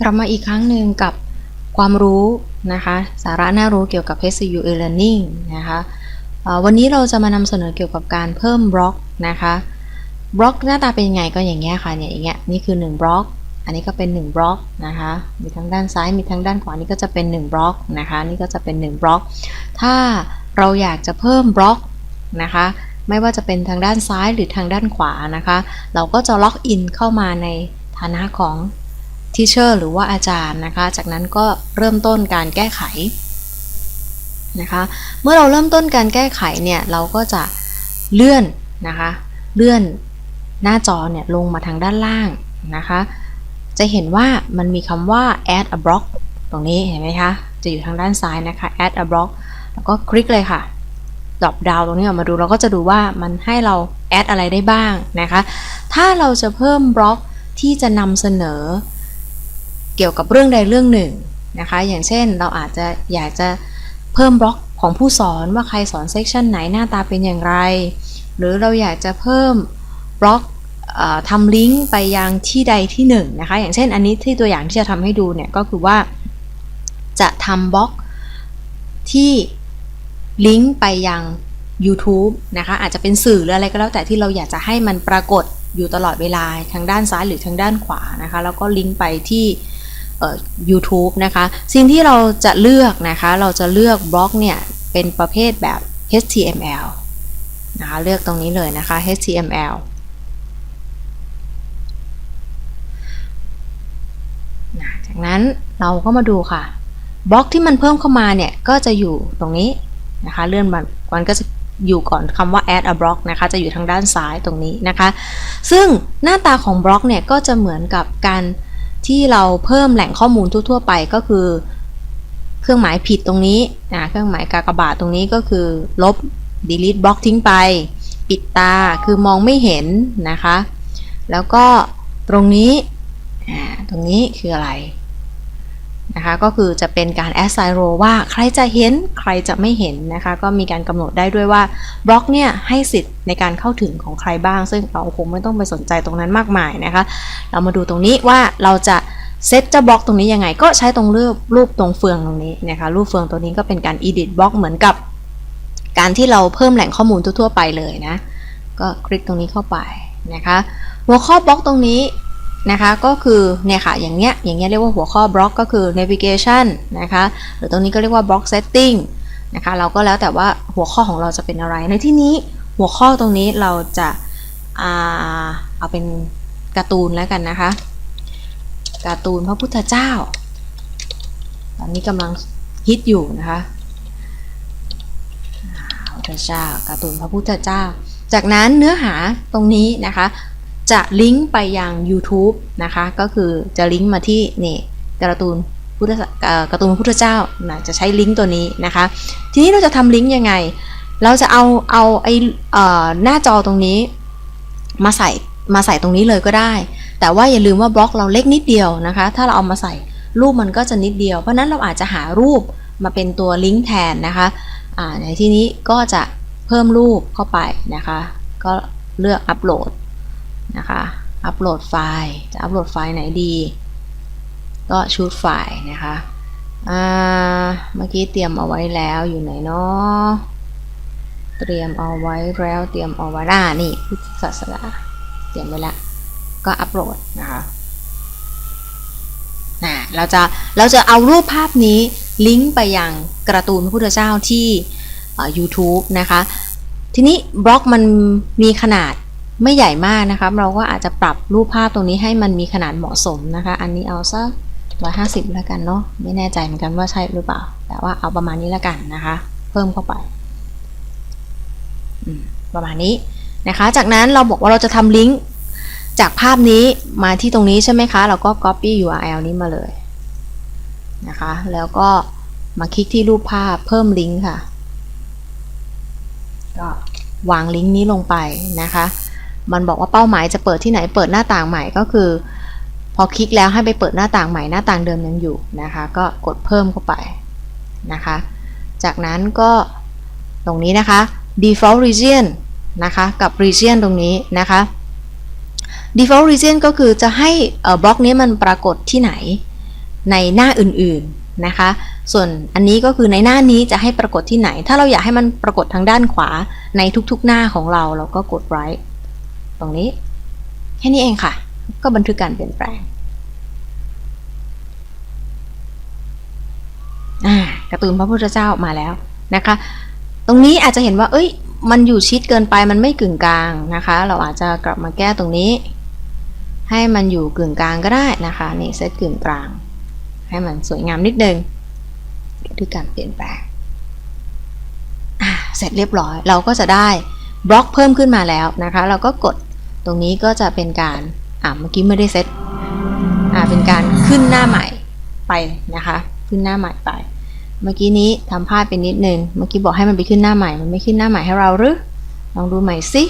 กลับมาอีกครั้งหนึ่งกับความรู้นะคะ สาระน่ารู้เกี่ยวกับ HCU e-learning นะคะวันนี้เราจะมานำเสนอเกี่ยวกับการเพิ่มบล็อกนะคะบล็อกหน้าตาเป็นยังไงก็อย่างเงี้ยค่ะเนี่ยอย่างเงี้ยนี่คือ 1 บล็อก อันนี้ก็เป็น 1 บล็อกนะคะมีทั้งด้านซ้ายมีทั้งด้านขวานี่ก็จะเป็น 1 บล็อกนะคะนี่ก็จะเป็น 1 บล็อก ถ้าเราอยากจะเพิ่มบล็อกนะคะไม่ว่าจะเป็นทางด้านซ้ายหรือทางด้านขวานะคะ เราก็จะล็อกอินเข้ามาในฐานะของ ทีเชอร์หรือว่าอาจารย์นะคะ จากนั้นก็เริ่มต้นการแก้ไขนะคะ เมื่อเราเริ่มต้นการแก้ไขเนี่ยเราก็จะเลื่อนนะคะ เลื่อนหน้าจอเนี่ยลงมาทางด้านล่างนะคะ จะเห็นว่ามันมีคำว่า add a block ตรงนี้เห็นไหมคะ จะอยู่ทางด้านซ้ายนะคะ add a block แล้วก็คลิกเลยค่ะ drop down ตรงนี้ออกมาดูเราก็จะดูว่ามันให้เรา add อะไรได้บ้างนะคะ ถ้าเราจะเพิ่มบล็อกที่จะนำเสนอ เกี่ยวกับเรื่องใดเรื่องหนึ่งนะคะ อย่างเช่นเราอาจจะอยากจะเพิ่มบล็อกของผู้สอนว่าใครสอนเซกชันไหนหน้าตาเป็นอย่างไร หรือเราอยากจะเพิ่มบล็อกอทำลิงก์ไปยังที่ใดที่หนึ่งนะคะ อย่างเช่นอันนี้ที่ตัวอย่างที่จะทำให้ดูเนี่ยก็คือว่า จะทำบล็อกที่ลิงก์ไปยัง YouTube นะคะ อาจจะเป็นสื่อหรืออะไรก็แล้วแต่ที่เราอยากจะให้มันปรากฏอยู่ตลอดเวลาทางด้านซ้ายหรือทางด้านขวานะคะ แล้วก็ลิงก์ไปที่ เอ่อ YouTube นะคะ สิ่งที่เราจะเลือกนะคะ เราจะเลือกบล็อกเนี่ย เป็นประเภทแบบ HTML นะคะเลือกตรงนี้เลยนะคะ HTML นะจากนั้นเราก็มาดูค่ะบล็อกที่มันเพิ่มเข้ามาเนี่ย ก็จะอยู่ตรงนี้นะคะ เลื่อนมันมันก็จะอยู่ก่อนคำว่า add a block นะคะ จะอยู่ทางด้านซ้ายตรงนี้นะคะ ซึ่งหน้าตาของบล็อกเนี่ย ก็จะเหมือนกับการ ที่เราเพิ่มแหล่งข้อมูลทั่ว ๆ ไปก็คือ เครื่องหมายผิดตรงนี้นะเครื่องหมายกากบาทตรงนี้ก็คือ ลบ delete บล็อกทิ้งไป ปิดตาคือมองไม่เห็นนะคะ แล้วก็ตรงนี้ตรงนี้คืออะไร นะคะก็คือจะเป็นการ assign role ว่าใครจะเห็นใครจะไม่เห็นนะคะก็มีการกำหนดได้ด้วยว่าบล็อกเนี่ยให้สิทธิ์ในการเข้าถึงของใครบ้าง ซึ่งเราคงไม่ต้องไปสนใจตรงนั้นมากมายนะคะ เรามาดูตรงนี้ว่าเราจะเซตเจ้าบล็อกตรงนี้ยังไง ก็ใช้ตรงรูปรูปตรงเฟืองตรงนี้นะคะรูปเฟืองตัวนี้ก็เป็นการ edit บล็อกเหมือนกับ การที่เราเพิ่มแหล่งข้อมูลทั่วๆไปเลยนะก็คลิกตรงนี้เข้าไปนะคะหัวข้อบล็อกตรงนี้ นะคะ ก็คือเนี่ยค่ะอย่างเนี้ยอย่างเงี้ยเรียกว่าหัวข้อบล็อกก็คือ navigation นะคะหรือตรงนี้ก็เรียกว่า block setting นะคะเราก็แล้วแต่ว่าหัวข้อของเราจะเป็นอะไร ในที่นี้หัวข้อตรงนี้เราจะอาเอาเป็นการ์ตูนแล้วกันนะคะการ์ตูนพระพุทธเจ้า ตอนนี้กำลังฮิตอยู่นะคะพระพุทธเจ้าการ์ตูนพระพุทธเจ้า จากนั้นเนื้อหาตรงนี้นะคะ จะลิงก์ไปยัง YouTube นะคะ ก็คือจะลิงก์มาที่นี่การ์ตูนพุทธการ์ตูนพุทธเจ้านะจะใช้ลิงก์ตัวนี้นะคะ ทีนี้เราจะทำลิงก์ยังไง เราจะเอาเอาไออหน้าจอตรงนี้มาใส่มาใส่ตรงนี้เลยก็ได้ แต่ว่าอย่าลืมว่าบล็อกเราเล็กนิดเดียวนะคะ ถ้าเราเอามาใส่รูปมันก็จะนิดเดียว เพราะนั้นเราอาจจะหารูปมาเป็นตัวลิงก์แทนนะคะในที่นี้ก็จะเพิ่มรูปเข้าไปนะคะ ก็เลือกอัปโหลด นะคะ อัปโหลดไฟล์ จะอัปโหลดไฟล์ไหนดี ก็ชูดไฟล์นะคะ อ่า เมื่อกี้เตรียมเอาไว้แล้วอยู่ไหนเนาะ เตรียมเอาไว้แล้วเตรียมเอาไว้อ่านี่พุทธศาสนาเตรียมไว้ล้วก็อัปโหลดนะคะนะเราจะ เราจะเอารูปภาพนี้ลิงก์ไปยังการ์ตูนพระพุทธเจ้าที่ YouTube นะคะ ทีนี้บล็อกมันมีขนาด ไม่ใหญ่มากนะคะเราก็อาจจะปรับรูปภาพตรงนี้ให้มันมีขนาดเหมาะสมนะคะ อันนี้เอาสักร้อยห้าสิบแล้วกันเนาะไม่แน่ใจเหมือนกันว่าใช่หรือเปล่า แต่ว่าเอาประมาณนี้แล้วกันนะคะ เพิ่มเข้าไปประมาณนี้นะคะ จากนั้นเราบอกว่าเราจะทำลิงก์จากภาพนี้มาที่ตรงนี้ใช่ไหมคะ เราก็ copy URL นี้มาเลยนะคะ แล้วก็มาคลิกที่รูปภาพเพิ่มลิงก์ค่ะ ก็วางลิงก์นี้ลงไปนะคะ มันบอกว่าเป้าหมายจะเปิดที่ไหนเปิดหน้าต่างใหม่ก็คือ พอคลิกแล้วให้ไปเปิดหน้าต่างใหม่หน้าต่างเดิมยังอยู่นะคะ ก็กดเพิ่มเข้าไปนะคะ จากนั้นก็ตรงนี้นะคะ default region นะคะ กับ region ตรงนี้นะคะ default region ก็คือจะให้บล็อกนี้มันปรากฏที่ไหนในหน้าอื่นๆนะคะ ส่วนอันนี้ก็คือในหน้านี้จะให้ปรากฏที่ไหน ถ้าเราอยากให้มันปรากฏทางด้านขวาในทุกๆหน้าของเรา เราก็กด right ตรงนี้ แค่นี้เองค่ะ ก็บันทึกการเปลี่ยนแปลงอ่าการ์ตูนพระพุทธเจ้ามาแล้วนะคะ ตรงนี้อาจจะเห็นว่า เอ้ย มันอยู่ชิดเกินไปมันไม่กึ่งกลางนะคะ เราอาจจะกลับมาแก้ตรงนี้ ให้มันอยู่กึ่งกลางก็ได้นะคะนี่เซตกึ่งกลาง ให้มันสวยงามนิดนึงด้วยการเปลี่ยนแปลงอ่าเสร็จเรียบร้อย เราก็จะได้บล็อกเพิ่มขึ้นมาแล้วนะคะ เราก็กด ตรงนี้ก็จะเป็นการอ่าเมื่อกี้ไม่ได้เซตอ่าเป็นการขึ้นหน้าใหม่ไปนะคะ ขึ้นหน้าใหม่ไป เมื่อกี้นี้ทำพลาดไปนิดนึง เมื่อกี้บอกให้มันไปขึ้นหน้าใหม่ มันไม่ขึ้นหน้าใหม่ให้เราหรือ ลองดูใหม่สิ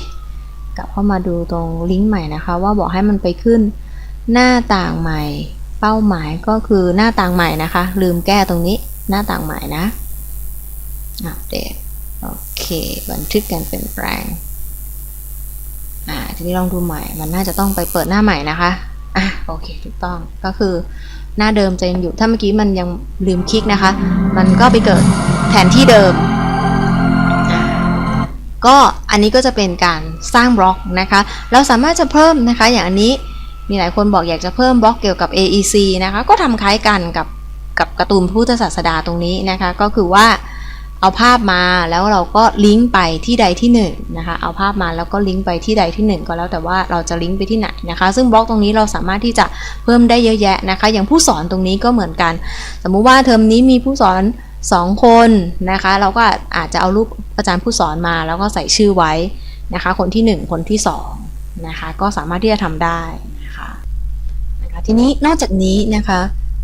กลับเข้ามาดูตรงลิงก์ใหม่นะคะ ว่าบอกให้มันไปขึ้นหน้าต่างใหม่ เป้าหมายก็คือหน้าต่างใหม่นะคะ ลืมแก้ตรงนี้หน้าต่างใหม่นะอัปเดตโอเค บันทึกการเปลี่ยนแปลง อ่าทีนี้ลองดูใหม่ มันน่าจะต้องไปเปิดหน้าใหม่นะคะ อะโอเคถูกต้องก็คือหน้าเดิมจะยังอยู่ ถ้าเมื่อกี้มันยังลืมคลิกนะคะ มันก็ไปเกิดแทนที่เดิม ก็อันนี้ก็จะเป็นการสร้างบล็อกนะคะ เราสามารถจะเพิ่มนะคะ อย่างอันนี้มีหลายคนบอกอยากจะเพิ่มบล็อกเกี่ยวกับ AEC นะคะ ก็ทำคล้ายกันกับกับการ์ตูนพุทธศาสดาตรงนี้นะคะ ก็คือว่า เอาภาพมาแล้วเราก็ลิงก์ไปที่ใดที่หนึ่งนะคะเอาภาพมาแล้วก็ลิงก์ไปที่ใดที่หนึ่งก็แล้วแต่ว่าเราจะลิงก์ไปที่ไหนนะคะ ซึ่งบล็อกตรงนี้เราสามารถที่จะเพิ่มได้เยอะแยะนะคะ อย่างผู้สอนตรงนี้ก็เหมือนกัน สมมุติว่าเทอมนี้มีผู้สอน 2 คนนะคะ เราก็อาจจะเอารูปอาจารย์ผู้สอนมา แล้วก็ใส่ชื่อไว้นะคะ คนที่ 1 คนที่2นะคะก็สามารถที่จะทำได้นะคะนะคะทีนี้นอกจากนี้นะคะ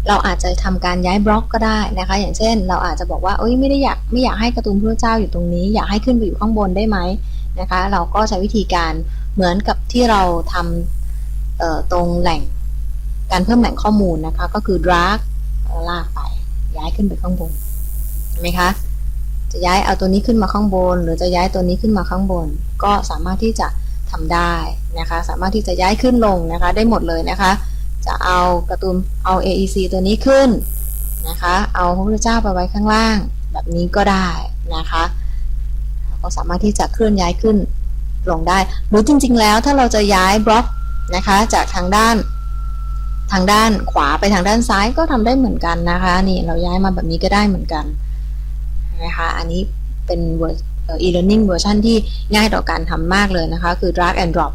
เราอาจจะทำการย้ายบล็อกก็ได้นะคะ อย่างเช่น เราอาจจะบอกว่าเอ้ยไม่ได้อยากไม่อยากให้การ์ตูนพระเจ้าอยู่ตรงนี้ อยากให้ขึ้นไปอยู่ข้างบนได้ไหมนะคะ เราก็ใช้วิธีการเหมือนกับที่เราทำตรงแหล่งการเพิ่มแหล่งข้อมูลนะคะ ก็คือ drag ลากไป ย้ายขึ้นไปข้างบนเห็นไหมคะจะย้ายเอาตัวนี้ขึ้นมาข้างบน หรือจะย้ายตัวนี้ขึ้นมาข้างบน ก็สามารถที่จะทำได้นะคะ สามารถที่จะย้ายขึ้นลงนะคะ ได้หมดเลยนะคะ จะเอากร์ตูนเอา AEC ตัวนี้ขึ้นนะคะ เอาพระพุทธเจ้าไปไว้ข้างล่าง แบบนี้ก็ได้นะคะ ก็สามารถที่จะเคลื่อนย้ายขึ้นลงได้ หรือจริงๆแล้วถ้าเราจะย้ายบล็อกนะคะ จากทางด้านทางด้านขวาไปทางด้านซ้ายก็ทำได้เหมือนกันนะคะ นี่เราย้ายมาแบบนี้ก็ได้เหมือนกันนะคะ อันนี้เป็น e-learning เวอร์ชันที่ง่ายต่อการทำมากเลยนะคะ คือ drag and drop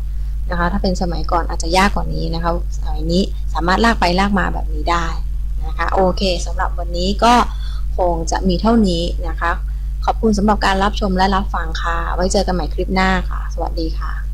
นะคะ ถ้าเป็นสมัยก่อนอาจจะยากกว่านี้นะคะสมัยนี้สามารถลากไปลากมาแบบนี้ได้นะคะ โอเคสำหรับวันนี้ก็คงจะมีเท่านี้นะคะ ขอบคุณสำหรับการรับชมและรับฟังค่ะ ไว้เจอกันใหม่คลิปหน้าค่ะ สวัสดีค่ะ